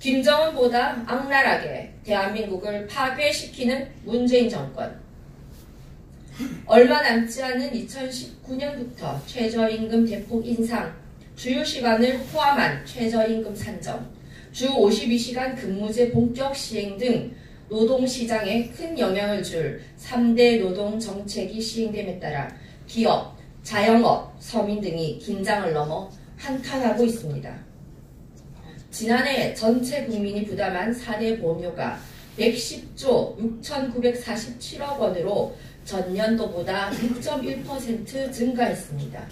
김정은보다 악랄하게 대한민국을 파괴시키는 문재인 정권. 얼마 남지 않은 2019년부터 최저임금 대폭 인상, 주요 시간을 포함한 최저임금 산정, 주 52시간 근무제 본격 시행 등 노동시장에 큰 영향을 줄 3대 노동 정책이 시행됨에 따라 기업, 자영업, 서민 등이 긴장을 넘어 한탄하고 있습니다. 지난해 전체 국민이 부담한 4대 보험료가 110조 6,947억 원으로 전년도보다 6.1% 증가했습니다.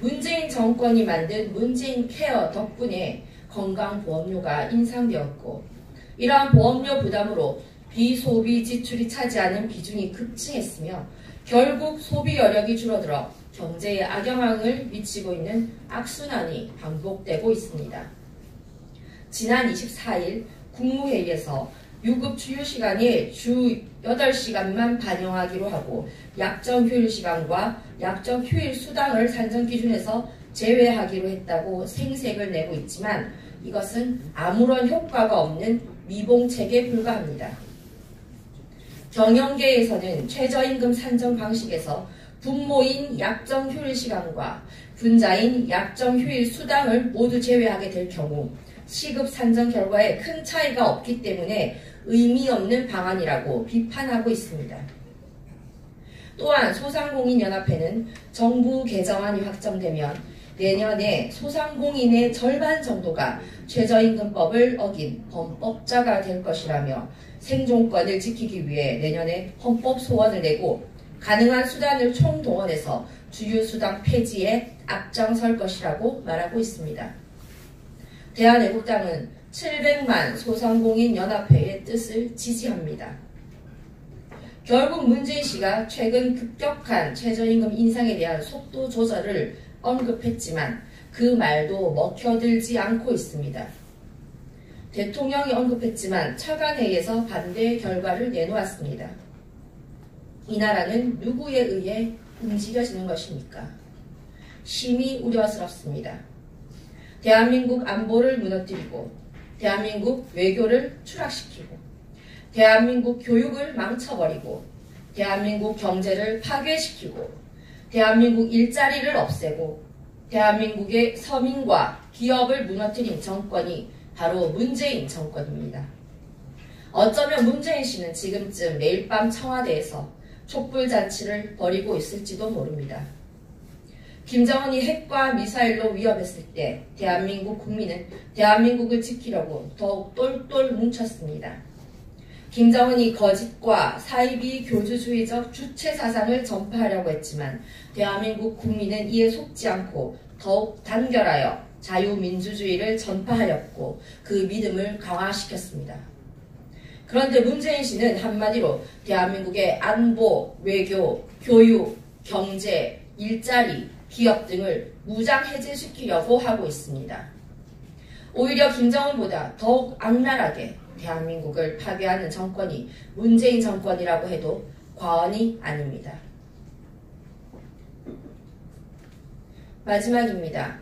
문재인 정권이 만든 문재인 케어 덕분에 건강보험료가 인상되었고 이러한 보험료 부담으로 비소비 지출이 차지하는 비중이 급증했으며 결국 소비 여력이 줄어들어 경제에 악영향을 미치고 있는 악순환이 반복되고 있습니다. 지난 24일 국무회의에서 유급 주휴 시간이 주 8시간만 반영하기로 하고 약정 휴일 시간과 약정 휴일 수당을 산정 기준에서 제외하기로 했다고 생색을 내고 있지만 이것은 아무런 효과가 없는 미봉책에 불과합니다. 경영계에서는 최저임금 산정 방식에서 분모인 약정 휴일 시간과 분자인 약정 휴일 수당을 모두 제외하게 될 경우 시급 산정 결과에 큰 차이가 없기 때문에 의미 없는 방안이라고 비판하고 있습니다. 또한 소상공인연합회는 정부 개정안이 확정되면 내년에 소상공인의 절반 정도가 최저임금법을 어긴 범법자가 될 것이라며 생존권을 지키기 위해 내년에 헌법 소원을 내고 가능한 수단을 총동원해서 주유수당 폐지에 앞장설 것이라고 말하고 있습니다. 대한애국당은 700만 소상공인 연합회의 뜻을 지지합니다. 결국 문재인 씨가 최근 급격한 최저임금 인상에 대한 속도 조절을 언급했지만 그 말도 먹혀들지 않고 있습니다. 대통령이 언급했지만 차관회의에서 반대 결과를 내놓았습니다. 이 나라는 누구에 의해 움직여지는 것입니까? 심히 우려스럽습니다. 대한민국 안보를 무너뜨리고 대한민국 외교를 추락시키고 대한민국 교육을 망쳐버리고 대한민국 경제를 파괴시키고 대한민국 일자리를 없애고 대한민국의 서민과 기업을 무너뜨린 정권이 바로 문재인 정권입니다. 어쩌면 문재인 씨는 지금쯤 매일 밤 청와대에서 촛불잔치를 벌이고 있을지도 모릅니다. 김정은이 핵과 미사일로 위협했을 때 대한민국 국민은 대한민국을 지키려고 더욱 똘똘 뭉쳤습니다. 김정은이 거짓과 사이비 교주주의적 주체 사상을 전파하려고 했지만 대한민국 국민은 이에 속지 않고 더욱 단결하여 자유민주주의를 전파하였고 그 믿음을 강화시켰습니다. 그런데 문재인 씨는 한마디로 대한민국의 안보, 외교, 교육, 경제, 일자리, 기업 등을 무장 해제시키려고 하고 있습니다. 오히려 김정은보다 더욱 악랄하게 대한민국을 파괴하는 정권이 문재인 정권이라고 해도 과언이 아닙니다. 마지막입니다.